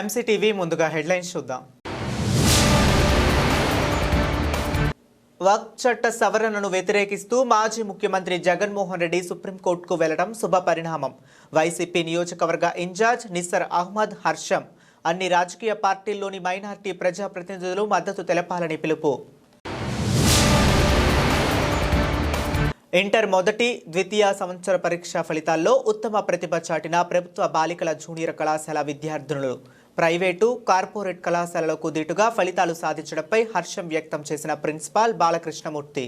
MCTV ముందుగా headlines చూద్దాం. వక్ చట్ట సవరణను వ్యతిరేకిస్తూ మాజీ ముఖ్యమంత్రి జగన్మోహన్ రెడ్డి సుప్రీంకోర్టుకు వెళ్ళడం శుభ పరిణామం. వైసీపీ నియోజకవర్గ ఇన్ఛార్జ్ నిస్సర్ అహ్మద్ హర్షం అన్ని రాజకీయ పార్టీల్లోని మైనార్టీ ప్రజాప్రతినిధులు మద్దతు తెలపాలని పిలుపు. ఇంటర్ మొదటి ద్వితీయ సంవత్సర పరీక్ష ఫలితాల్లో ఉత్తమ ప్రతిభ చాటిన ప్రభుత్వ బాలికల జూనియర్ కళాశాల విద్యార్థినులు. ప్రైవేటు కార్పొరేట్ కళాశాలలకు దిటుగా ఫలితాలు సాధించడంపై హర్షం వ్యక్తం చేసిన ప్రిన్సిపాల్ బాలకృష్ణమూర్తి.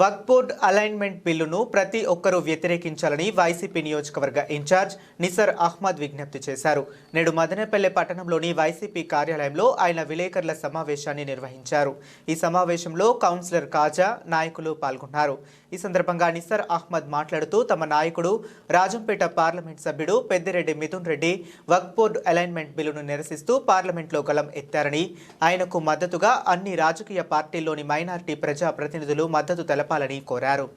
వక్ బోర్డ్ అలైన్మెంట్ బిల్లును ప్రతి ఒక్కరూ వ్యతిరేకించాలని వైసీపీ నియోజకవర్గ ఇన్ఛార్జ్ నిసర్ అహ్మద్ విజ్ఞప్తి చేశారు. నేడు మదనపల్లె పట్టణంలోని వైసీపీ కార్యాలయంలో ఆయన విలేకరుల సమావేశాన్ని నిర్వహించారు. ఈ సమావేశంలో కౌన్సిలర్ కాజా నాయకులు పాల్గొన్నారు. ఈ సందర్భంగా నిసర్ అహ్మద్ మాట్లాడుతూ తమ నాయకుడు రాజంపేట పార్లమెంట్ సభ్యుడు పెద్దిరెడ్డి మిథున్ రెడ్డి వక్ బోర్డు అలైన్మెంట్ బిల్లును నిరసిస్తూ పార్లమెంట్లో గలం ఎత్తారని. ఆయనకు మద్దతుగా అన్ని రాజకీయ పార్టీల్లోని మైనారిటీ ప్రజా ప్రతినిధులు మద్దతు తెలపాలని కోరారు.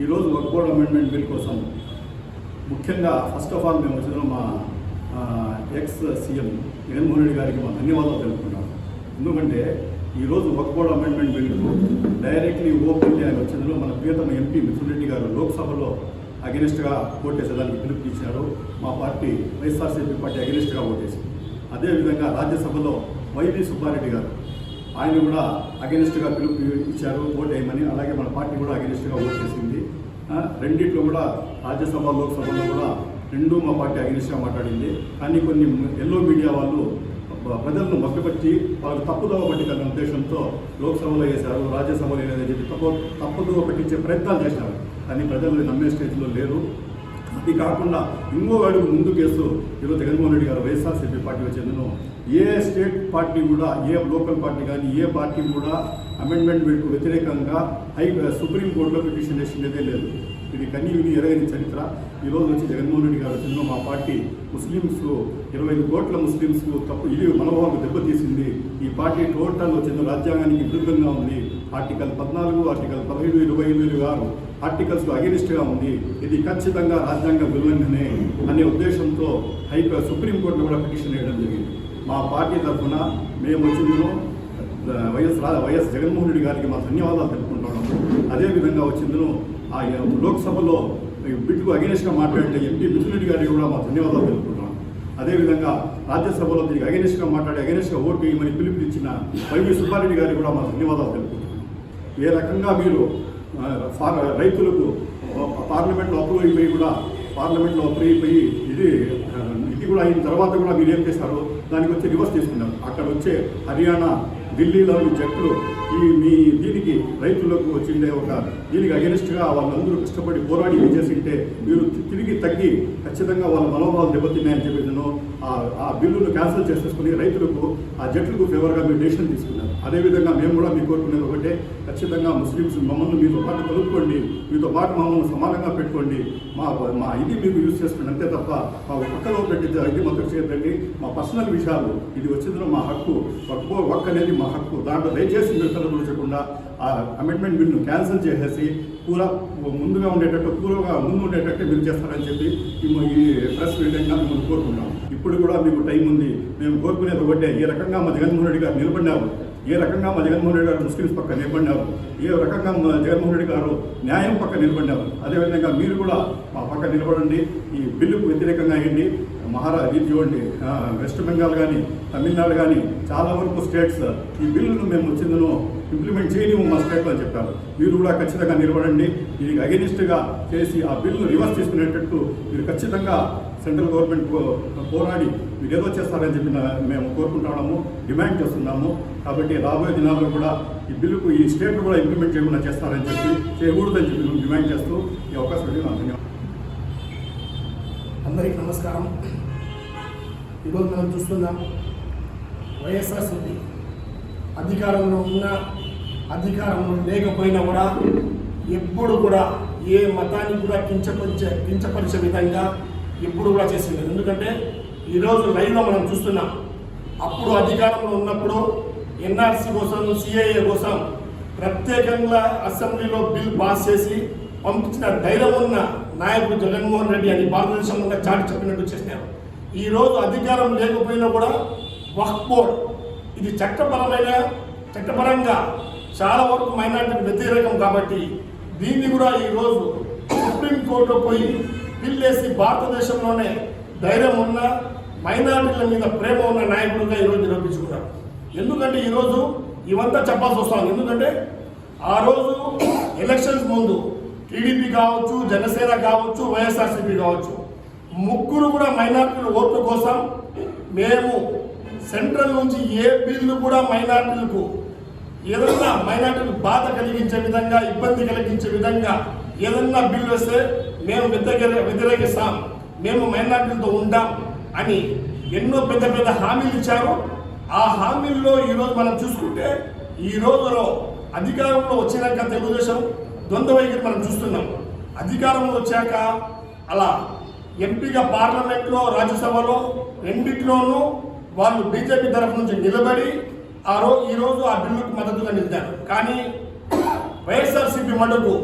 ఈరోజు వర్క్ బోర్డ్ అమెండ్మెంట్ బిల్ కోసం ముఖ్యంగా ఫస్ట్ ఆఫ్ ఆల్ మేము వచ్చిన మా ఎక్స్ సీఎం జగన్మోహన్ రెడ్డి గారికి మా ధన్యవాదాలు తెలుపుకున్నాం ఎందుకంటే ఈరోజు work board amendment bill directly openly ఆయన వచ్చిందో మన ప్రియతమ ఎంపీ మిథున్ రెడ్డి గారు లోక్సభలో అగెనిస్ట్గా ఓటేసేదానికి పిలుపునిచ్చారు. మా పార్టీ వైఎస్ఆర్సీపీ పార్టీ అగెనిస్ట్గా ఓటేసింది అదేవిధంగా రాజ్యసభలో వైవి సుబ్బారెడ్డి గారు ఆయన కూడా అగెనిస్ట్గా పిలుపు ఇచ్చారు ఓట్ వేయమని అలాగే మన పార్టీ కూడా అగెనిస్ట్గా ఓట్ చేసింది రెండిట్లో కూడా రాజ్యసభ లోక్సభలో కూడా రెండు మా పార్టీ అగెనిస్ట్గా మాట్లాడింది. కానీ కొన్ని ఎల్లో మీడియా వాళ్ళు ప్రజలను మభ్యపరిచి వాళ్ళు తప్పుదోవ పట్టించాలనే ఉద్దేశంతో లోక్సభలో వేశారు రాజ్యసభలో లేదని చెప్పి తప్పు తప్పుదోవ పట్టించే ప్రయత్నాలు చేశారు. కానీ ప్రజలు నమ్మే స్టేజ్లో లేరు. అది కాకుండా ఇంకో అడుగు ముందు కేసు ఈరోజు జగన్మోహన్ రెడ్డి గారు వైఎస్ఆర్సీపీ పార్టీలో చెందిన ఏ స్టేట్ పార్టీ కూడా ఏ లోకల్ పార్టీ కానీ ఏ పార్టీ కూడా అమెండ్మెంట్ వ్యతిరేకంగా హై సుప్రీంకోర్టులో పిటిషన్ వేసినదే లేదు. ఇది కనీ ఎరగని చరిత్ర. ఈరోజు వచ్చి జగన్మోహన్ రెడ్డి గారు చిన్న మా పార్టీ ముస్లిమ్స్ ఇరవై ఐదు కోట్ల ముస్లిమ్స్ తప్పు ఇది మనోభావం దెబ్బతీసింది. ఈ పార్టీ టోటల్ వచ్చిన రాజ్యాంగానికి విరుద్ధంగా ఉంది ఆర్టికల్ పద్నాలుగు ఆర్టికల్ పదహైదు ఇరవై ఐదు ఇరవై ఆరు ఆర్టికల్స్ అగెనిస్ట్గా ఉంది. ఇది ఖచ్చితంగా రాజ్యాంగ ఉల్లంఘనే అనే ఉద్దేశంతో హై సుప్రీంకోర్టులో కూడా పిటిషన్ వేయడం జరిగింది. మా పార్టీ తరఫున మేము వచ్చిందో వైఎస్ రా వైఎస్ జగన్మోహన్ రెడ్డి గారికి మా ధన్యవాదాలు తెలుపుకుంటున్నాము. అదేవిధంగా వచ్చిందో ఆ లోక్సభలో ఈ బిడ్కు అగెనిస్ట్గా మాట్లాడే ఎంపీ మిథున్ గారికి కూడా మా ధన్యవాదాలు తెలుపుకుంటున్నాం అదేవిధంగా రాజ్యసభలో దీనికి అగెనిస్ట్గా మాట్లాడి అగెనిస్ట్గా ఓటు వేయమని పిలుపునిచ్చిన వైవి సుబ్బారెడ్డి గారికి కూడా మా ధన్యవాదాలు తెలుపుకుంటున్నాం ఏ రకంగా మీరు రైతులకు పార్లమెంట్లో అప్రూవ్ అయిపోయి కూడా పార్లమెంట్లో అప్రూవ్ అయిపోయి ఇది ఇది కూడా అయిన తర్వాత కూడా మీరు ఏం చేశారు దానికి వచ్చి రివర్స్ తీసుకున్నారు. అక్కడ వచ్చే హర్యానా ఢిల్లీలోని జట్లు ఈ మీ దీనికి రైతులకు వచ్చిండే ఒక దీనికి అగెనిస్ట్గా వాళ్ళందరూ కష్టపడి పోరాడి ఇది చేసింటే మీరు తిరిగి తగ్గి ఖచ్చితంగా వాళ్ళ మనోభావాలు దెబ్బతిన్నాయని చెప్పి నేను ఆ- బిల్లును క్యాన్సిల్ చేసేసుకుని రైతులకు ఆ జట్లకు ఫేవర్గా మీరు డెసిషన్ తీసుకున్నారు. అదేవిధంగా మేము కూడా మీకు కోరుకునేది ఒకటే ఖచ్చితంగా ముస్లిమ్స్ మమ్మల్ని మీతో పాటు కలుపుకోండి మీతో పాటు మమ్మల్ని సమానంగా పెట్టుకోండి. మా మా ఇది మీకు యూజ్ చేసుకోండి అంతే తప్ప మా పక్కలో పెట్టి ఇది మాకు చేయదండి మా పర్సనల్ విషయాలు ఇది వచ్చిందో మా హక్కు ఒక్క అనేది మా హక్కు. దాంట్లో దయచేసి మీరు తలపుచ్చకుండా ఆ అమెండ్మెంట్ బిల్ను క్యాన్సిల్ చేసేసి పూరా ముందుగా ఉండేటట్టు పూర్వగా ముందు ఉండేటట్టు మీరు చేస్తారని చెప్పి ఈ- ఈ ప్రెస్ మీటింగ్గా మిమ్మల్ని కోరుకుంటాం ఇప్పుడు కూడా మీకు టైం ఉంది. మేము కోరుకునేది ఒకటే ఈ రకంగా మా జగన్మోహన్ రెడ్డి గారు నిలబడినారు ఏ రకంగా మా జగన్మోహన్ రెడ్డి గారు ముస్లిమ్స్ పక్క నిలబడినారు ఏ రకంగా మా జగన్మోహన్ రెడ్డి గారు న్యాయం పక్క నిలబడినారు అదేవిధంగా మీరు కూడా మా పక్క నిలబడండి ఈ బిల్లుకు వ్యతిరేకంగా అయ్యండి. మహారా ఇది చూడండి వెస్ట్ బెంగాల్ కానీ తమిళనాడు కానీ చాలా వరకు స్టేట్స్ ఈ బిల్లును మేము వచ్చిందను ఇంప్లిమెంట్ చేయలేము మా స్టేట్లో అని చెప్పారు. మీరు కూడా ఖచ్చితంగా నిలబడండి. దీనికి అగెనిస్ట్గా చేసి ఆ బిల్లు రివర్స్ తీసుకునేటట్టు మీరు ఖచ్చితంగా సెంట్రల్ గవర్నమెంట్ పోరాడి మీరు ఏదో చేస్తారని చెప్పి మేము కోరుకుంటున్నాము డిమాండ్ చేస్తున్నాము. కాబట్టి రాబోయే దినాల్లో కూడా ఈ బిల్లుకు ఈ స్టేట్ కూడా ఇంప్లిమెంట్ చేయకుండా చేస్తారని చెప్పి చేయకూడదని చెప్పి మేము డిమాండ్ చేస్తూ ఈ అవకాశం ఇచ్చి ధన్యవాదాలు అందరికీ నమస్కారం. ఈరోజు మనం చూస్తున్నాం వైఎస్ఆర్సీపీ అధికారంలో ఉన్న అధికారంలో లేకపోయినా కూడా ఎప్పుడు కూడా ఏ మతాన్ని కూడా కించపరిచే కించపరిచే విధంగా ఎప్పుడు కూడా చేసింది. ఎందుకంటే ఈరోజు లైవ్లో మనం చూస్తున్నాం. అప్పుడు అధికారంలో ఉన్నప్పుడు ఎన్ఆర్సీ కోసం సిఐఏ కోసం ప్రత్యేకంగా అసెంబ్లీలో బిల్ పాస్ చేసి పంపించిన ధైర్యం ఉన్న నాయకుడు జగన్మోహన్ రెడ్డి అని భారతదేశంలో చాటి చెప్పినట్టు చేశారు ఈ రోజు అధికారం లేకపోయినా కూడా వక్ఫ్ బోర్డ్ ఇది చట్టపరమైన చట్టపరంగా చాలా వరకు మైనార్టీకి వ్యతిరేకం కాబట్టి దీన్ని కూడా ఈరోజు సుప్రీంకోర్టులో పోయి పిల్లేసి భారతదేశంలోనే ధైర్యం ఉన్న మైనార్టీల మీద ప్రేమ ఉన్న నాయకుడుగా ఈరోజు నిరూపించుకున్నారు. ఎందుకంటే ఈరోజు ఇవంతా చెప్పాల్సి వస్తాను ఎందుకంటే ఆ రోజు ఎలక్షన్స్ ముందు టీడీపీ కావచ్చు జనసేన కావచ్చు వైఎస్ఆర్సీపీ కావచ్చు ముగ్గురు కూడా మైనార్టీల ఓట్ల కోసం మేము సెంట్రల్ నుంచి ఏ బిల్లు కూడా మైనార్టీలకు ఏదన్నా మైనార్టీలకు బాధ కలిగించే విధంగా ఇబ్బంది కలిగించే విధంగా ఏదన్నా బిల్లు వస్తే మేము వ్యతిరేకిస్తాం మేము మైనార్టీలతో ఉంటాం అని ఎన్నో పెద్ద పెద్ద హామీలు ఇచ్చారు. ఆ హామీల్లో ఈరోజు మనం చూసుకుంటే ఈ రోజులో అధికారంలో వచ్చినాక తెలుగుదేశం ద్వంద్వ వైఖరి మనం చూస్తున్నాం. అధికారంలో వచ్చాక అలా ఎంపీగా పార్లమెంట్లో రాజ్యసభలో రెండిట్లోనూ వాళ్ళు బీజేపీ తరఫు నుంచి నిలబడి ఆ రోజు ఈరోజు ఆ బిల్లుకు మద్దతుగా నిలిచారు. కానీ వైఎస్ఆర్సీపీ మటుకు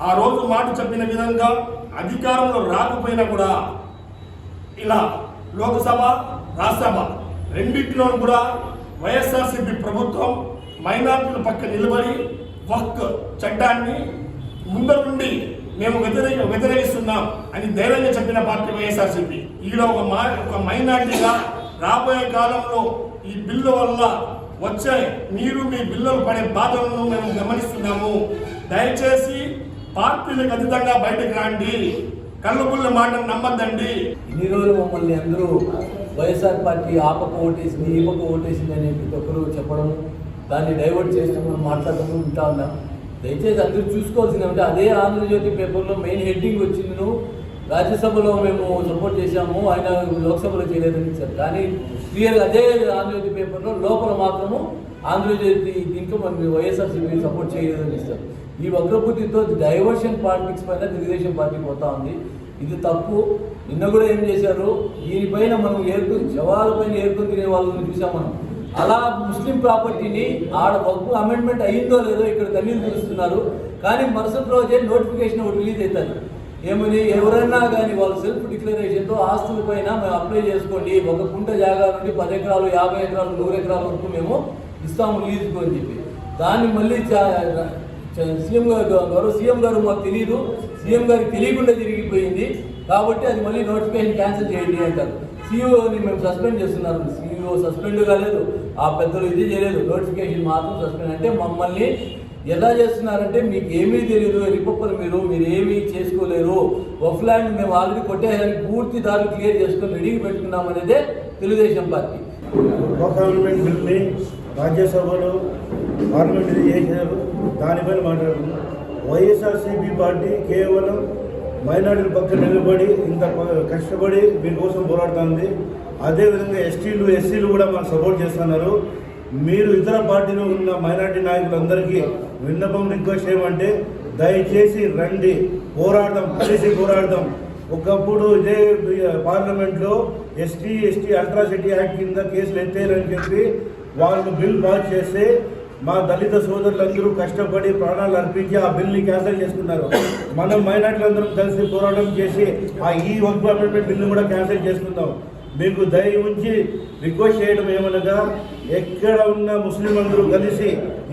ఆ రోజు మాట చెప్పిన విధంగా అధికారంలో రాకపోయినా కూడా ఇలా లోక్సభ రాజ్యసభ రెండిట్లో కూడా వైఎస్ఆర్సీపీ ప్రభుత్వం మైనార్టీల పక్క నిలబడి వక్ చట్టాన్ని ముందరుండి మేము వ్యతిరేక వ్యతిరేకిస్తున్నాం అని ధైర్యంగా చెప్పిన పార్టీ వైఎస్ఆర్సీపీ. ఈడ ఒక మా ఒక మైనార్టీగా రాబోయే కాలంలో ఈ బిల్లు వల్ల వచ్చే మీరు మీ బిల్లులు పడే బాధలను మేము గమనిస్తున్నాము. దయచేసి పార్టీలకు అతీతంగా బయటకు రండి. కళ్ళబుల్ల మాట నమ్మద్దండి. ఇన్ని రోజులు మమ్మల్ని అందరూ వైఎస్ఆర్ పార్టీ ఆపకు ఓటేసింది ఈపకు ఓటేసింది అని ప్రతి ఒక్కరు చెప్పడం దాన్ని డైవర్ట్ చేస్తూ మనం మాట్లాడుతూ ఉంటా ఉన్నాం. దయచేసి అందరూ చూసుకోవాల్సింది అంటే అదే ఆంధ్రజ్యోతి పేపర్లో మెయిన్ హెడ్డింగ్ వచ్చింది. నువ్వు రాజ్యసభలో మేము సపోర్ట్ చేశాము ఆయన లోక్సభలో చేయలేదని ఇచ్చారు కానీ క్లియర్గా అదే ఆంధ్రజ్యోతి పేపర్లో లోపల మాత్రము ఆంధ్రజ్యోతి దీంట్లో మనం వైఎస్ఆర్సీపీ సపోర్ట్ చేయలేదని ఇస్తారు. ఈ వక్రబుద్ధితో డైవర్షన్ పాలిటిక్స్ పైన తెలుగుదేశం పార్టీ పోతా ఉంది. ఇది తప్పు. నిన్న కూడా ఏం చేశారు? దీనిపైన మనం ఏర్పు జవాల పైన ఏర్కొని తినే వాళ్ళని చూసాం మనం. అలా ముస్లిం ప్రాపర్టీని ఆడ వక్ఫ్ అమెండ్మెంట్ అయ్యిందో లేదో ఇక్కడ తల్లి తెలుస్తున్నారు కానీ మరుసటి రోజే నోటిఫికేషన్ ఒకటి రిలీజ్ అవుతుంది. ఏమని? ఎవరైనా కానీ వాళ్ళు సెల్ఫ్ డిక్లరేషన్తో ఆస్తుల పైన మేము అప్లై చేసుకోండి. ఒక కుంట జాగా నుండి పది ఎకరాలు యాభై ఎకరాలు నూరు ఎకరాల వరకు మేము ఇస్తాము లీజుకు అని చెప్పి. దాన్ని మళ్ళీ చా- సీఎం గారు సీఎం గారు మాకు తెలియదు సీఎం గారికి తెలియకుండా జరిగిపోయింది కాబట్టి అది మళ్ళీ నోటిఫికేషన్ క్యాన్సిల్ చేయండి అంటారు. సీఈఓని మేము సస్పెండ్ చేస్తున్నారు. సీఈఓ సస్పెండ్ కాలేదు. ఆ పెద్దలు ఇది చేయలేదు. నోటిఫికేషన్ మాత్రం సస్పెండ్. అంటే మమ్మల్ని ఎలా చేస్తున్నారంటే మీకు ఏమీ తెలియదు రిపప్పలు మీరు మీరు ఏమీ చేసుకోలేరు. వఫ్ ల్యాండ్ మేము ఆల్రెడీ కొట్టేసారి పూర్తి దారి క్లియర్ చేసుకొని రెడీగా పెట్టుకున్నాం అనేదే తెలుగుదేశం పార్టీ. గవర్నమెంట్ బిల్ని రాజ్యసభలో పార్లమెంటరీ చేశారు దానిపైన మాట్లాడుతున్నాం వైఎస్ఆర్సీపీ పార్టీ కేవలం మైనార్టీల పక్కన నిలబడి ఇంత కష్టపడి మీకోసం పోరాడుతుంది. అదేవిధంగా ఎస్టీలు ఎస్సీలు కూడా మనకు సపోర్ట్ చేస్తున్నారు. మీరు ఇతర పార్టీలో ఉన్న మైనార్టీ నాయకులందరికీ విన్నపం రిక్వెస్ట్ ఏమంటే దయచేసి రండి. పోరాడదాం కలిసి పోరాడదాం. ఒకప్పుడు ఇదే పార్లమెంట్లో ఎస్టీ ఎస్టీ అల్ట్రాసిటీ యాక్ట్ కింద కేసులు ఎత్తేయాలని చెప్పి వాళ్ళు బిల్ పాస్ చేస్తే మా దళిత సోదరులందరూ కష్టపడి ప్రాణాలు అర్పించి ఆ బిల్ని క్యాన్సిల్ చేసుకున్నారు. మనం మైనార్టీలందరం కలిసి పోరాటం చేసి ఆ ఈ వర్క్ అమెండ్మెంట్ బిల్లు కూడా క్యాన్సిల్ చేసుకుందాం. మీకు దయ ఉంచి రిక్వెస్ట్ చేయడం ఏమనగా ఎక్కడ ఉన్న ముస్లిం అందరూ కలిసి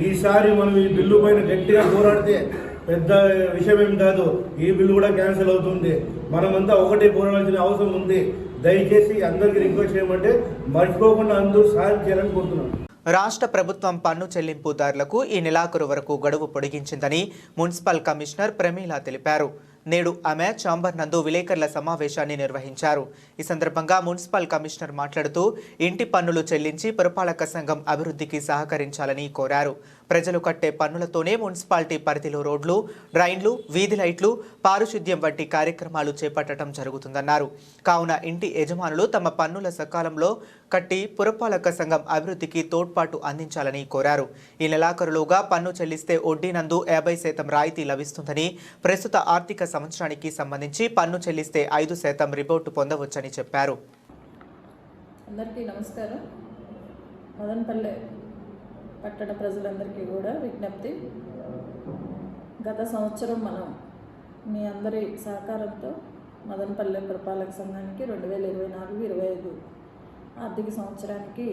ఈసారి మనం ఈ బిల్లు పైన గట్టిగా పోరాడితే పెద్ద విషయం ఏం కాదు. ఈ బిల్లు కూడా క్యాన్సిల్ అవుతుంది. మనమంతా ఒకటే పోరాడాల్సిన అవసరం ఉంది. దయచేసి అందరికీ రిక్వెస్ట్ చేయమంటే మర్చిపోకుండా అందరూ సాయం చేయాలని కోరుతున్నాను రాష్ట్ర ప్రభుత్వం పన్ను చెల్లింపుదారులకు ఈ నెలాఖరు వరకు గడువు పొడిగించిందని మున్సిపల్ కమిషనర్ ప్రమీల తెలిపారు. నేడు ఆమె చాంబర్ నందు విలేకరుల సమావేశాన్ని నిర్వహించారు. ఈ సందర్భంగా మున్సిపల్ కమిషనర్ మాట్లాడుతూ ఇంటి పన్నులు చెల్లించి పురపాలక సంఘం అభివృద్ధికి సహకరించాలని కోరారు. ప్రజలు కట్టే పన్నులతోనే మున్సిపాలిటీ పరిధిలో రోడ్లు డ్రైన్లు వీధి లైట్లు పారిశుద్ధ్యం వంటి కార్యక్రమాలు చేపట్టడం జరుగుతుందన్నారు. కావున ఇంటి యజమానులు తమ పన్నుల సకాలంలో కట్టి పురపాలక సంఘం అభివృద్ధికి తోడ్పాటు అందించాలని కోరారు. ఈ నెలాఖరులోగా పన్ను చెల్లిస్తే వడ్డీ నందు యాభై శాతం రాయితీ లభిస్తుందని ప్రస్తుత ఆర్థిక సంవత్సరానికి సంబంధించి పన్ను చెల్లిస్తే ఐదు శాతం రిపోర్టు పొందవచ్చని చెప్పారు. అందరికీ నమస్కారం. మదనపల్లె పట్టణ ప్రజలందరికీ కూడా విజ్ఞప్తి. గత సంవత్సరం మనం మీ అందరి సహకారంతో మదనపల్లె పురపాలక సంఘానికి రెండు వేల ఇరవై నాలుగు ఇరవై ఐదు ఆర్థిక సంవత్సరానికి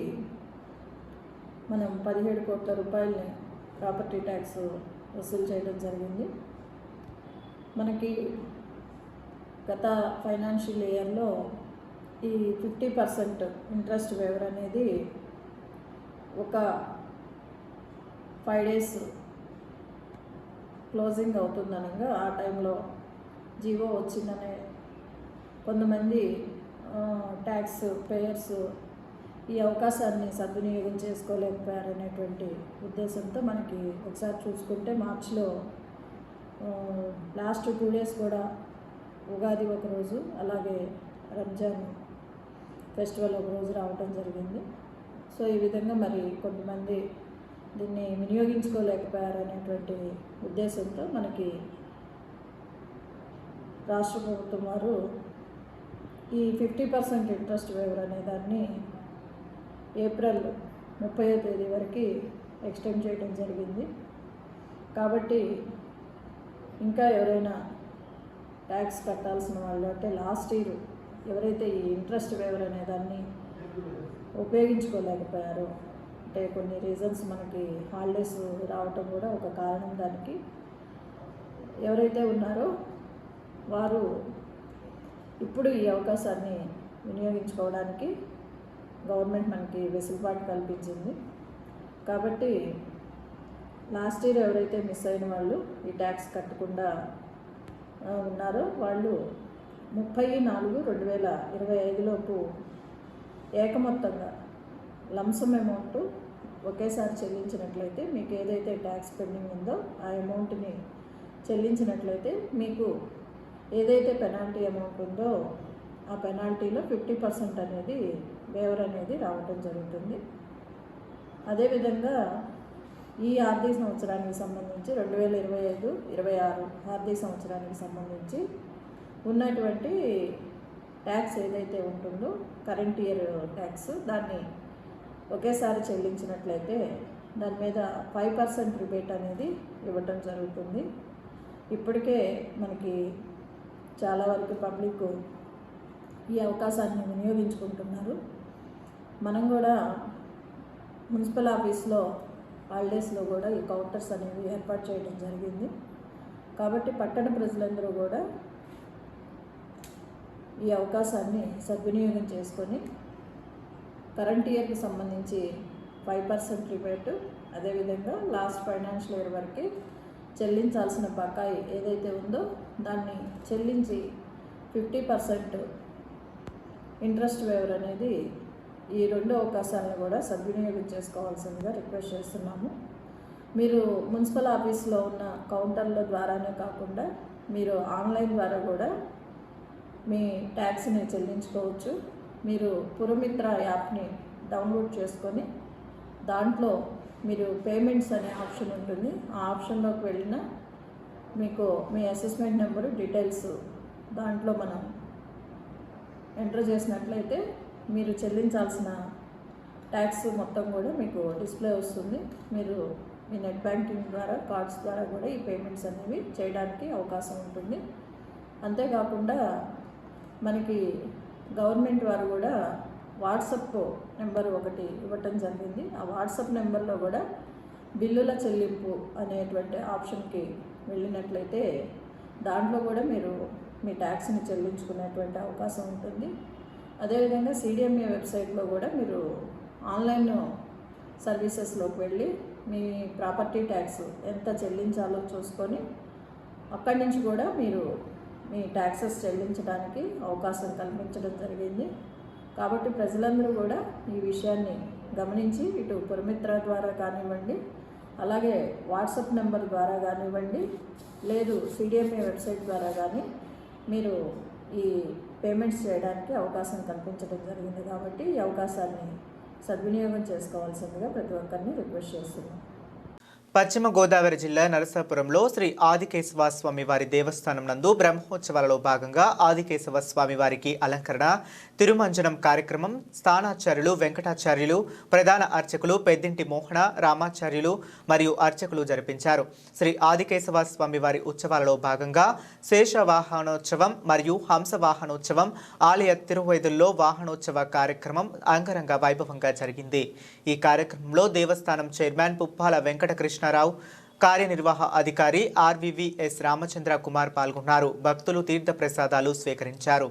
మనం పదిహేడు కోట్ల రూపాయలని ప్రాపర్టీ ట్యాక్స్ వసూలు చేయడం జరిగింది. మనకి గత ఫైనాన్షియల్ ఇయర్లో ఈ ఫిఫ్టీ పర్సెంట్ ఇంట్రెస్ట్ వేవర్ అనేది ఒక ఫైవ్ డేస్ క్లోజింగ్ అవుతుందనగా ఆ టైంలో జీవో వచ్చిందనే కొంతమంది ట్యాక్స్ పేయర్స్ ఈ అవకాశాన్ని సద్వినియోగం చేసుకోలేకపోయారనేటువంటి ఉద్దేశంతో మనకి ఒకసారి చూసుకుంటే మార్చిలో లాస్ట్ టూ డేస్ కూడా ఉగాది ఒక రోజు అలాగే రంజాన్ ఫెస్టివల్ ఒక రోజు రావటం జరిగింది. సో ఈ విధంగా మరి కొంతమంది దీన్ని వినియోగించుకోలేకపోయారు అనేటువంటి ఉద్దేశంతో మనకి రాష్ట్ర ప్రభుత్వం వారు ఈ ఫిఫ్టీ పర్సెంట్ ఇంట్రెస్ట్ వేవర్ అనే దాన్ని ఏప్రిల్ ముప్పయో తేదీ వరకు ఎక్స్టెండ్ చేయడం జరిగింది. కాబట్టి ఇంకా ఎవరైనా ట్యాక్స్ కట్టాల్సిన వాళ్ళు అంటే లాస్ట్ ఇయర్ ఎవరైతే ఈ ఇంట్రెస్ట్ వేవర్ అనే దాన్ని ఉపయోగించుకోలేకపోయారో అంటే కొన్ని రీజన్స్ మనకి హాలిడేస్ రావటం కూడా ఒక కారణం దానికి. ఎవరైతే ఉన్నారో వారు ఇప్పుడు ఈ అవకాశాన్ని వినియోగించుకోవడానికి గవర్నమెంట్ మనకి వెసులుబాటు కల్పించింది. కాబట్టి లాస్ట్ ఇయర్ ఎవరైతే మిస్ అయిన వాళ్ళు ఈ ట్యాక్స్ కట్టకుండా ఉన్నారో వాళ్ళు ముప్పై నాలుగు రెండు వేల ఇరవై ఐదులోపు ఏకమొత్తంగా లంసం అమౌంట్ ఒకేసారి చెల్లించినట్లయితే మీకు ఏదైతే ట్యాక్స్ పెండింగ్ ఉందో ఆ అమౌంట్ని చెల్లించినట్లయితే మీకు ఏదైతే పెనాల్టీ అమౌంట్ ఉందో ఆ పెనాల్టీలో ఫిఫ్టీ పర్సెంట్ అనేది వేవర్ అనేది రావటం జరుగుతుంది. అదేవిధంగా ఈ ఆర్థిక సంవత్సరానికి సంబంధించి రెండు వేల ఇరవై ఐదు ఇరవై ఆరు ఆర్థిక సంవత్సరానికి సంబంధించి ఉన్నటువంటి ట్యాక్స్ ఏదైతే ఉంటుందో కరెంట్ ఇయర్ ట్యాక్స్ దాన్ని ఒకేసారి చెల్లించినట్లయితే దాని మీద ఫైవ్ పర్సెంట్ రిబేట్ అనేది ఇవ్వటం జరుగుతుంది. ఇప్పటికే మనకి చాలా వరకు పబ్లిక్ ఈ అవకాశాన్ని వినియోగించుకుంటున్నారు. మనం కూడా మున్సిపల్ ఆఫీస్లో హాలిడేస్లో కూడా ఈ కౌంటర్స్ అనేవి ఏర్పాటు చేయడం జరిగింది. కాబట్టి పట్టణ ప్రజలందరూ కూడా ఈ అవకాశాన్ని సద్వినియోగం చేసుకొని కరెంట్ ఇయర్కి సంబంధించి ఫైవ్ పర్సెంట్ రిబేట్. అదేవిధంగా లాస్ట్ ఫైనాన్షియల్ ఇయర్ వరకు చెల్లించాల్సిన బకాయి ఏదైతే ఉందో దాన్ని చెల్లించి ఫిఫ్టీ పర్సెంట్ ఇంట్రెస్ట్ వేవర్ అనేది ఈ రెండు అవకాశాలను కూడా సద్వినియోగం చేసుకోవాల్సిందిగా రిక్వెస్ట్ చేస్తున్నాము. మీరు మున్సిపల్ ఆఫీస్లో ఉన్న కౌంటర్ల ద్వారానే కాకుండా మీరు ఆన్లైన్ ద్వారా కూడా మీ ట్యాక్స్ని చెల్లించుకోవచ్చు. మీరు పురమిత్ర యాప్ని డౌన్లోడ్ చేసుకొని దాంట్లో మీరు పేమెంట్స్ అనే ఆప్షన్ ఉంటుంది. ఆ ఆప్షన్లోకి వెళ్ళిన మీకు మీ అసెస్మెంట్ నెంబరు డీటెయిల్స్ దాంట్లో మనం ఎంటర్ చేసినట్లయితే మీరు చెల్లించాల్సిన ట్యాక్స్ మొత్తం కూడా మీకు డిస్ప్లే వస్తుంది. మీరు మీ నెట్ బ్యాంకింగ్ ద్వారా కార్డ్స్ ద్వారా కూడా ఈ పేమెంట్స్ అనేవి చేయడానికి అవకాశం ఉంటుంది. అంతేకాకుండా మనకి గవర్నమెంట్ వారు కూడా వాట్సప్ నెంబర్ ఒకటి ఇవ్వటం జరిగింది. ఆ వాట్సప్ నెంబర్లో కూడా బిల్లుల చెల్లింపు అనేటువంటి ఆప్షన్కి వెళ్ళినట్లయితే దాంట్లో కూడా మీరు మీ ట్యాక్స్ని చెల్లించుకునేటువంటి అవకాశం ఉంటుంది. అదేవిధంగా సిడిఎంఏ వెబ్సైట్లో కూడా మీరు ఆన్లైన్ సర్వీసెస్లోకి వెళ్ళి మీ ప్రాపర్టీ ట్యాక్స్ ఎంత చెల్లించాలో చూసుకొని అక్కడి నుంచి కూడా మీరు మీ ట్యాక్సెస్ చెల్లించడానికి అవకాశం కల్పించడం జరిగింది. కాబట్టి ప్రజలందరూ కూడా ఈ విషయాన్ని గమనించి ఇటు పురమిత్ర ద్వారా కానివ్వండి అలాగే వాట్సాప్ నెంబర్ ద్వారా కానివ్వండి లేదు సిడిఎంఏ వెబ్సైట్ ద్వారా కానీ మీరు ఈ పేమెంట్స్ చేయడానికి అవకాశం కల్పించడం జరిగింది. కాబట్టి ఈ అవకాశాన్ని సద్వినియోగం చేసుకోవాల్సిందిగా ప్రతి ఒక్కరిని రిక్వెస్ట్ చేస్తున్నాను పశ్చిమ గోదావరి జిల్లా నరసాపురంలో శ్రీ ఆదికేశవ స్వామి వారి దేవస్థానం నందు బ్రహ్మోత్సవాలలో భాగంగా ఆదికేశవ స్వామి వారికి అలంకరణ తిరుమంజనం కార్యక్రమం స్థానాచార్యులు వెంకటాచార్యులు ప్రధాన అర్చకులు పెద్దింటి మోహన రామాచార్యులు మరియు అర్చకులు జరిపించారు. శ్రీ ఆదికేశవ స్వామి వారి ఉత్సవాలలో భాగంగా శేషవాహనోత్సవం మరియు హంస వాహనోత్సవం ఆలయ తిరువైదుల్లో వాహనోత్సవ కార్యక్రమం అంగరంగ వైభవంగా జరిగింది. ఈ కార్యక్రమంలో దేవస్థానం చైర్మన్ పుప్పాల వెంకటకృష్ణారావు కార్యనిర్వాహ అధికారి ఆర్వివిఎస్ రామచంద్ర కుమార్ పాల్గొన్నారు. భక్తులు తీర్థ ప్రసాదాలు స్వీకరించారు.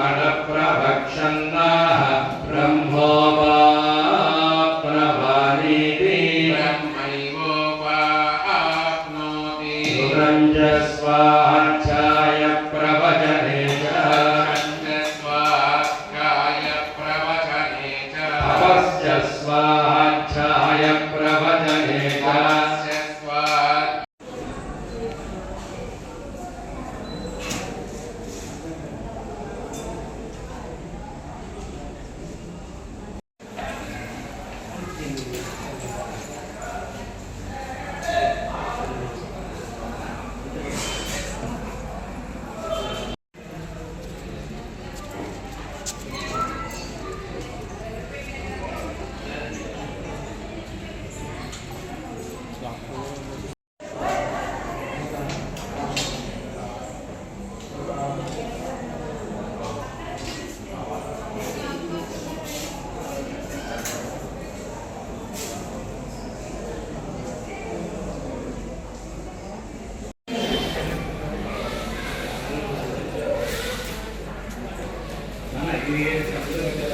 vivienda.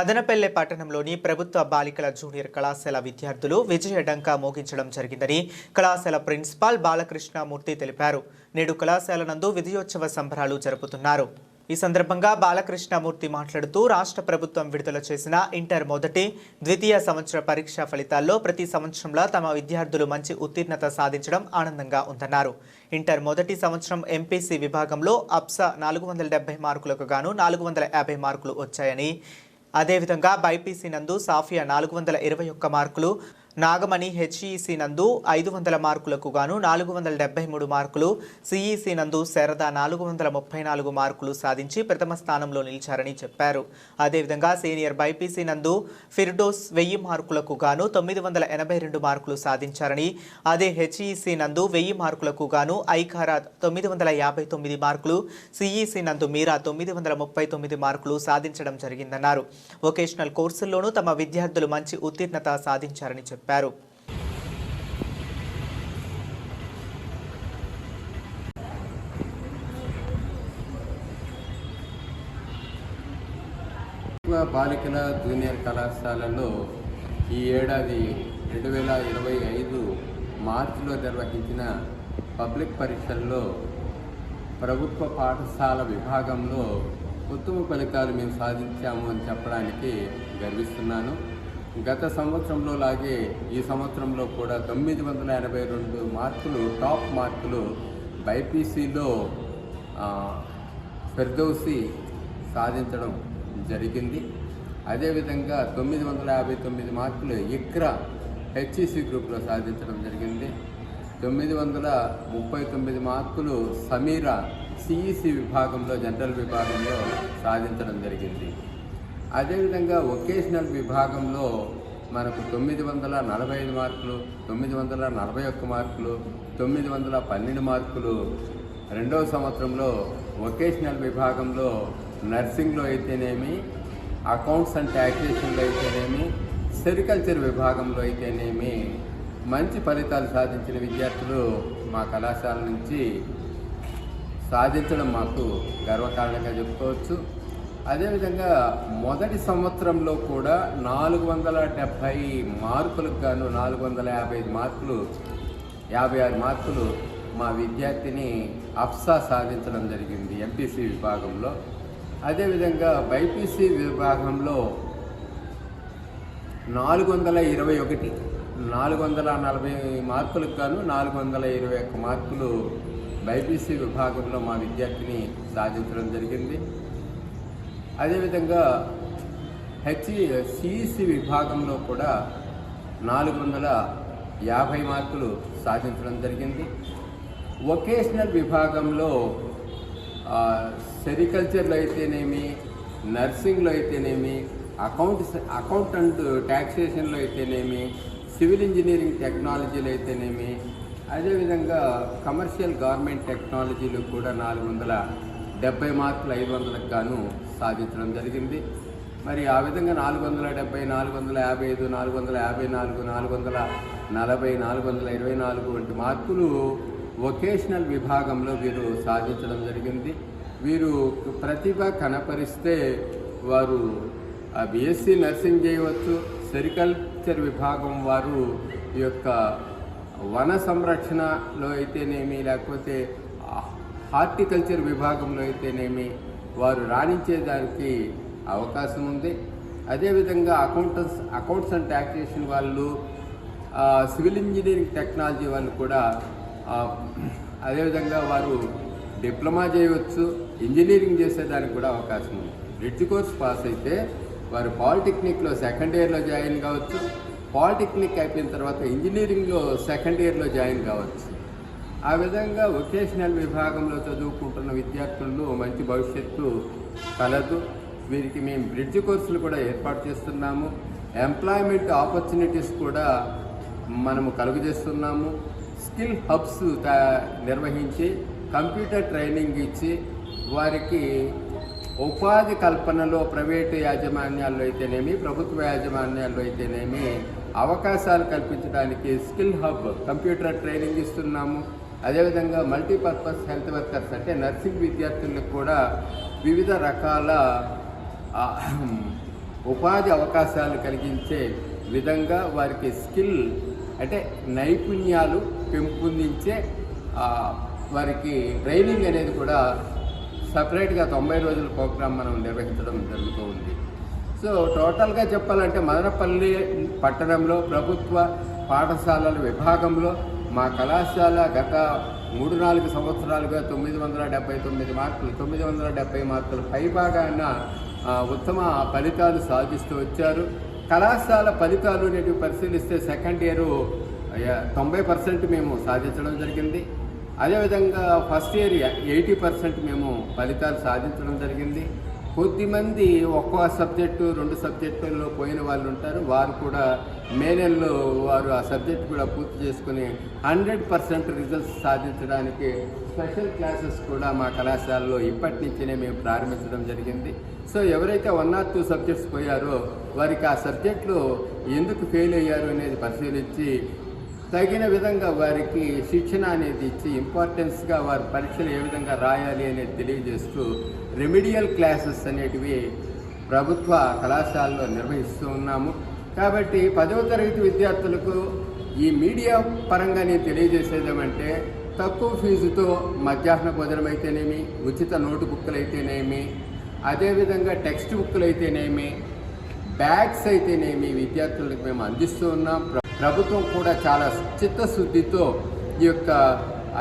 మదనపల్లె పట్టణంలోని ప్రభుత్వ బాలికల జూనియర్ కళాశాల విద్యార్థులు విజయ డంకా మోగించడం జరిగిందని కళాశాల ప్రిన్సిపాల్ బాలకృష్ణమూర్తి తెలిపారు. నేడు కళాశాల నందు విజయోత్సవ సంబరాలు జరుపుతున్నారు. ఈ సందర్భంగా బాలకృష్ణమూర్తి మాట్లాడుతూ రాష్ట్ర ప్రభుత్వం విడుదల చేసిన ఇంటర్ మొదటి ద్వితీయ సంవత్సర పరీక్షా ఫలితాల్లో ప్రతి సంవత్సరంలో తమ విద్యార్థులు మంచి ఉత్తీర్ణత సాధించడం ఆనందంగా ఉందన్నారు. ఇంటర్ మొదటి సంవత్సరం ఎంపీసీ విభాగంలో అప్సా నాలుగు వందల మార్కులకు గాను నాలుగు వందల యాభై మార్కులు వచ్చాయని అదేవిధంగా బైపీసీ నందు సాఫియా నాలుగు వందల ఇరవై ఒక్క మార్కులు నాగమణి హెచ్ఈసి నందు ఐదు వందల మార్కులకు గాను నాలుగు వందల డెబ్బై మూడు మార్కులు సిఈసి నందు శారద నాలుగు వందల ముప్పై నాలుగు మార్కులు సాధించి ప్రథమ స్థానంలో నిలిచారని చెప్పారు. అదేవిధంగా సీనియర్ బైపీసీ నందు ఫిర్డోస్ వెయ్యి మార్కులకు గాను తొమ్మిది వందల ఎనభై రెండు మార్కులు సాధించారని అదే హెచ్ఈసి నందు వెయ్యి మార్కులకు గాను ఐకారా తొమ్మిది వందల యాభై తొమ్మిది మార్కులు సిఈసి నందు మీరా తొమ్మిది వందల ముప్పై తొమ్మిది మార్కులు సాధించడం జరిగిందన్నారు. వొకేషనల్ కోర్సుల్లోనూ తమ విద్యార్థులు మంచి ఉత్తీర్ణత సాధించారని చెప్పారు. ప్రభుత్వ బాలికల జూనియర్ కళాశాలలో ఈ ఏడాది రెండు వేల ఇరవై ఐదు మార్చిలో నిర్వహించిన పబ్లిక్ పరీక్షల్లో ప్రభుత్వ పాఠశాల విభాగంలో ఉత్తమ ఫలితాలు మేము సాధించాము అని చెప్పడానికి గర్విస్తున్నాను. గత సంవత్సరంలో లాగే ఈ సంవత్సరంలో కూడా తొమ్మిది వందల ఎనభై రెండు మార్కులు టాప్ మార్కులు బైపీసీలో ఫిర్దౌసి సాధించడం జరిగింది. అదేవిధంగా తొమ్మిది వందల యాభై తొమ్మిది మార్కులు ఇక్రా హెచ్ఈసి గ్రూప్లో సాధించడం జరిగింది. తొమ్మిది వందల ముప్పై తొమ్మిది మార్కులు సమీరా సిఈసి విభాగంలో జనరల్ విభాగంలో సాధించడం జరిగింది. అదేవిధంగా వొకేషనల్ విభాగంలో మనకు తొమ్మిది వందల నలభై ఐదు మార్కులు తొమ్మిది వందల నలభై ఒక్క మార్కులు తొమ్మిది వందల పన్నెండు మార్కులు. రెండవ సంవత్సరంలో వొకేషనల్ విభాగంలో నర్సింగ్లో అయితేనేమి అకౌంట్స్ అండ్ ట్యాక్సేషన్లో అయితేనేమి సెరికల్చర్ విభాగంలో అయితేనేమి మంచి ఫలితాలు సాధించిన విద్యార్థులు మా కళాశాల నుంచి సాధించడం మాకు గర్వకారణంగా చెప్పుకోవచ్చు. అదేవిధంగా మొదటి సంవత్సరంలో కూడా నాలుగు వందల డెబ్భై మార్కులకు గాను నాలుగు వందల యాభై ఐదు మార్కులు యాభై ఆరు మార్కులు మా విద్యార్థిని అప్సా సాధించడం జరిగింది ఎంపీసీ విభాగంలో. అదేవిధంగా బైపీసీ విభాగంలో నాలుగు వందల ఇరవై ఒకటి నాలుగు వందల నలభై మార్కులకు గాను నాలుగు వందల ఇరవై ఒక్క మార్కులు బైపీసీ విభాగంలో మా విద్యార్థిని సాధించడం జరిగింది. అదేవిధంగా హెచ్ సిఈసి విభాగంలో కూడా నాలుగు వందల యాభై మార్కులు సాధించడం జరిగింది. వొకేషనల్ విభాగంలో సెరికల్చర్లో అయితేనేమి నర్సింగ్లో అయితేనేమి అకౌంట్ అకౌంటెంట్ ట్యాక్సేషన్లో అయితేనేమి సివిల్ ఇంజనీరింగ్ టెక్నాలజీలో అయితేనేమి అదేవిధంగా కమర్షియల్ గవర్నమెంట్ టెక్నాలజీలు కూడా నాలుగు వందల డెబ్బై మార్కులు ఐదు వందలకు గాను సాధించడం జరిగింది. మరి ఆ విధంగా నాలుగు వందల డెబ్బై నాలుగు వందల యాభై ఐదు నాలుగు వందల యాభై నాలుగు నాలుగు వందల నలభై నాలుగు వందల ఇరవై నాలుగు వంటి మార్కులు వొకేషనల్ విభాగంలో వీరు సాధించడం జరిగింది. వీరు ప్రతిభ కనపరిస్తే వారు బీఎస్సీ నర్సింగ్ చేయవచ్చు సెరికల్చర్ విభాగం వారు ఈ యొక్క వన సంరక్షణలో అయితేనేమి లేకపోతే హార్టికల్చర్ విభాగంలో అయితేనేమి వారు రాణించేదానికి అవకాశం ఉంది. అదేవిధంగా అకౌంటెన్స్ అకౌంట్స్ అండ్ ట్యాక్సేషన్ వాళ్ళు సివిల్ ఇంజనీరింగ్ టెక్నాలజీ వాళ్ళు కూడా అదేవిధంగా వారు డిప్లొమా చేయవచ్చు ఇంజనీరింగ్ చేసేదానికి కూడా అవకాశం ఉంది. బ్రిడ్జ్ కోర్స్ పాస్ అయితే వారు పాలిటెక్నిక్లో సెకండ్ ఇయర్లో జాయిన్ కావచ్చు. పాలిటెక్నిక్ అయిపోయిన తర్వాత ఇంజనీరింగ్లో సెకండ్ ఇయర్లో జాయిన్ కావచ్చు. ఆ విధంగా వొకేషనల్ విభాగంలో చదువుకుంటున్న విద్యార్థుల్లో మంచి భవిష్యత్తు కలదు. వీరికి మేము బ్రిడ్జ్ కోర్సులు కూడా ఏర్పాటు చేస్తున్నాము. ఎంప్లాయ్మెంట్ ఆపర్చునిటీస్ కూడా మనము కలుగజేస్తున్నాము స్కిల్ హబ్స్ నిర్వహించి కంప్యూటర్ ట్రైనింగ్ ఇచ్చి వారికి ఉపాధి కల్పనలో ప్రైవేటు యాజమాన్యాల్లో అయితేనేమి ప్రభుత్వ యాజమాన్యాల్లో అయితేనేమి అవకాశాలు కల్పించడానికి స్కిల్ హబ్ కంప్యూటర్ ట్రైనింగ్ ఇస్తున్నాము. అదేవిధంగా మల్టీపర్పస్ హెల్త్ వర్కర్స్ అంటే నర్సింగ్ విద్యార్థులకు కూడా వివిధ రకాల ఉపాధి అవకాశాలు కలిగించే విధంగా వారికి స్కిల్ అంటే నైపుణ్యాలు పెంపొందించే వారికి ట్రైనింగ్ అనేది కూడా సపరేట్గా తొంభై రోజుల ప్రోగ్రాం మనం నిర్వహించడం జరుగుతూ ఉంది సో టోటల్గా చెప్పాలంటే మదనపల్లి పట్టణంలో ప్రభుత్వ పాఠశాలల విభాగంలో మా కళాశాల గత మూడు నాలుగు సంవత్సరాలుగా తొమ్మిది వందల డెబ్బై తొమ్మిది మార్కులు తొమ్మిది వందల డెబ్బై మార్కులు పైభాగాన ఉత్తమ ఫలితాలు సాధిస్తూ వచ్చారు. కళాశాల ఫలితాలు నేటి పరిశీలిస్తే సెకండ్ ఇయర్ తొంభై పర్సెంట్ మేము సాధించడం జరిగింది. అదేవిధంగా ఫస్ట్ ఇయర్ ఎయిటీ పర్సెంట్ మేము ఫలితాలు సాధించడం జరిగింది. కొద్దిమంది ఒక్కో సబ్జెక్టు రెండు సబ్జెక్టుల్లో పోయిన వాళ్ళు ఉంటారు. వారు కూడా మే నెలలో వారు ఆ సబ్జెక్ట్ కూడా పూర్తి చేసుకుని హండ్రెడ్ పర్సెంట్ రిజల్ట్స్ సాధించడానికి స్పెషల్ క్లాసెస్ కూడా మా కళాశాలలో ఇప్పటి నుంచినే మేము ప్రారంభించడం జరిగింది. సో ఎవరైతే వన్ ఆర్ టూ సబ్జెక్ట్స్ పోయారో వారికి ఆ సబ్జెక్టులో ఎందుకు ఫెయిల్ అయ్యారు అనేది పరిశీలించి తగిన విధంగా వారికి శిక్షణ అనేది ఇచ్చి ఇంపార్టెన్స్గా వారి పరీక్షలు ఏ విధంగా రాయాలి అనేది తెలియజేస్తూ రెమిడియల్ క్లాసెస్ అనేటివి ప్రభుత్వ కళాశాలలో నిర్వహిస్తూ ఉన్నాము. కాబట్టి పదవ తరగతి విద్యార్థులకు ఈ మీడియా పరంగా నేను తెలియజేసేదేమంటే తక్కువ ఫీజుతో మధ్యాహ్న భోజనం అయితేనేమి ఉచిత నోటు బుక్కులు అయితేనేమి అదేవిధంగా టెక్స్ట్ బుక్కులు అయితేనేమి బ్యాగ్స్ అయితేనేమి విద్యార్థులకు మేము అందిస్తూ ఉన్నాం. ప్రభుత్వం కూడా చాలా చిత్తశుద్ధితో ఈ యొక్క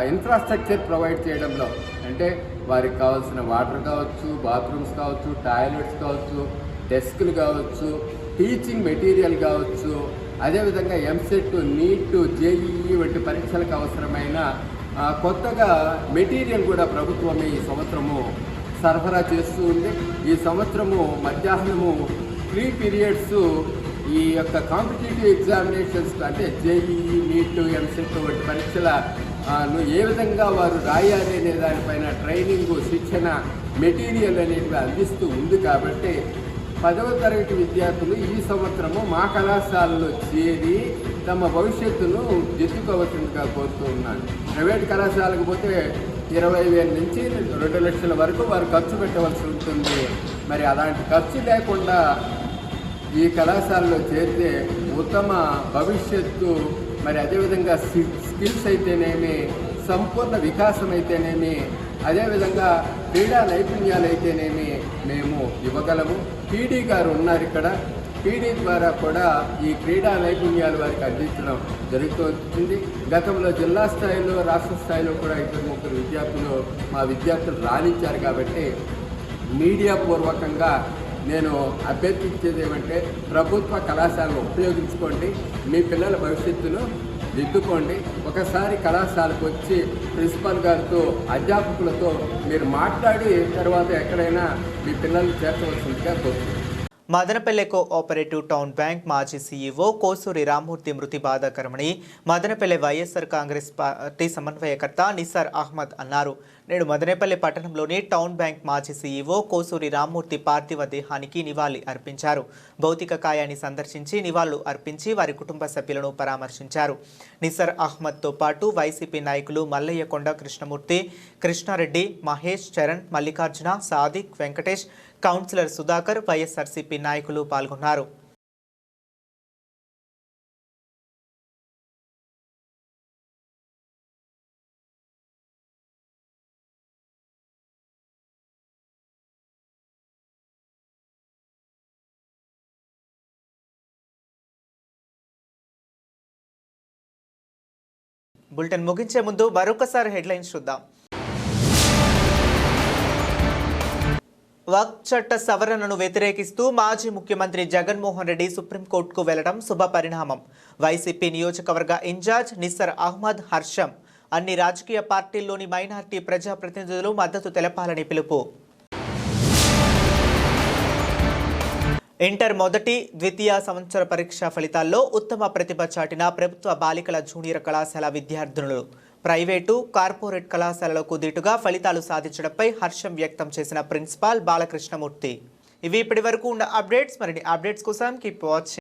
ఇన్ఫ్రాస్ట్రక్చర్ ప్రొవైడ్ చేయడంలో అంటే వారికి కావాల్సిన వాటర్ కావచ్చు బాత్రూమ్స్ కావచ్చు టాయిలెట్స్ కావచ్చు డెస్క్లు కావచ్చు టీచింగ్ మెటీరియల్ కావచ్చు అదేవిధంగా ఎంసెట్ నీట్ జేఈఈ వంటి పరీక్షలకు అవసరమైన కొత్తగా మెటీరియల్ కూడా ప్రభుత్వమే ఈ సంవత్సరము సరఫరా చేస్తూ ఉంది. ఈ సంవత్సరము మధ్యాహ్నము త్రీ పీరియడ్స్ ఈ యొక్క కాంపిటేటివ్ ఎగ్జామినేషన్స్ అంటే జేఈఈ నీట్ ఎంసెట్ వంటి పరీక్షల ఏ విధంగా వారు రాయాలి అనే దానిపైన ట్రైనింగ్ శిక్షణ మెటీరియల్ అనేటివి అందిస్తూ ఉంది కాబట్టి పదవ తరగతి విద్యార్థులు ఈ సంవత్సరము మా కళాశాలలో చేరి తమ భవిష్యత్తును దిద్దుకోవలసిందిగా కోరుతూ ఉన్నాను. ప్రైవేట్ కళాశాలకు పోతే ఇరవై వేల నుంచి రెండు లక్షల వరకు వారు ఖర్చు పెట్టవలసి ఉంటుంది. మరి అలాంటి ఖర్చు లేకుండా ఈ కళాశాలలో చేరితే ఉత్తమ భవిష్యత్తు మరి అదేవిధంగా స్కిల్స్ అయితేనేమి సంపూర్ణ వికాసం అయితేనేమి అదేవిధంగా క్రీడా నైపుణ్యాలు అయితేనేమి మేము ఇవ్వగలము. పీడీ గారు ఉన్నారు ఇక్కడ. పీడీ ద్వారా కూడా ఈ క్రీడా నైపుణ్యాలు వారికి అందించడం జరుగుతూ గతంలో జిల్లా స్థాయిలో రాష్ట్ర స్థాయిలో కూడా ఇద్దరు ముగ్గురు విద్యార్థులు మా విద్యార్థులు రాణించారు కాబట్టి మీడియా పూర్వకంగా నేను అభ్యర్థించేది ఏమంటే ప్రభుత్వ కళాశాలను ఉపయోగించుకోండి మీ పిల్లల భవిష్యత్తును దిద్దుకోండి. ఒకసారి కళాశాలకు వచ్చి ప్రిన్సిపల్ గారితో అధ్యాపకులతో మీరు మాట్లాడి తర్వాత ఎక్కడైనా మీ పిల్లల్ని చేర్చవలసిందిగా కోరుతున్నాను. మదనపల్లె కోఆపరేటివ్ టౌన్ బ్యాంక్ మాజీ సీఈఓ కోసూరి రామ్మూర్తి మృతి బాధాకరమని మదనపల్లె వైఎస్ఆర్ కాంగ్రెస్ పార్టీ సమన్వయకర్త నిసార్ అహ్మద్ అన్నారు. నేడు మదనపల్లె పట్టణంలోని టౌన్ బ్యాంక్ మాజీ సీఈఓ కోసూరి రామ్మూర్తి పార్థివ దేహానికి నివాళి అర్పించారు. భౌతిక కాయాన్ని సందర్శించి నివాళులు అర్పించి వారి కుటుంబ సభ్యులను పరామర్శించారు. నిసార్ అహ్మద్తో పాటు వైసీపీ నాయకులు మల్లయ్యకొండ కృష్ణమూర్తి కృష్ణారెడ్డి మహేష్ చరణ్ మల్లికార్జున సాదిక్ వెంకటేష్ కౌన్సిలర్ సుధాకర్ వైఎస్ఆర్సీపీ నాయకులు పాల్గొన్నారు. బులెటిన్ ముగించే ముందు మరొకసారి హెడ్లైన్స్ చూద్దాం. వక్ చట్ట సవరణను వ్యతిరేకిస్తూ మాజీ ముఖ్యమంత్రి జగన్మోహన్ రెడ్డి సుప్రీంకోర్టుకు వెళ్ళడం శుభ పరిణామం. వైసీపీ నియోజకవర్గ ఇన్ఛార్జ్ నిస్సర్ అహ్మద్ హర్షం అన్ని రాజకీయ పార్టీల్లోని మైనార్టీ ప్రజాప్రతినిధులు మద్దతు తెలపాలని పిలుపు. ఇంటర్ మొదటి ద్వితీయ సంవత్సర పరీక్ష ఫలితాల్లో ఉత్తమ ప్రతిభ చాటిన ప్రభుత్వ బాలికల జూనియర్ కళాశాల విద్యార్థినులు. ప్రైవేటు కార్పొరేట్ కళాశాలలకు దిటుగా ఫలితాలు సాధించడంపై హర్షం వ్యక్తం చేసిన ప్రిన్సిపాల్ బాలకృష్ణమూర్తి. ఇవి ఇప్పటి వరకు ఉన్న అప్డేట్స్. మరిన్ని అప్డేట్స్ కోసం కీప్ వాచ్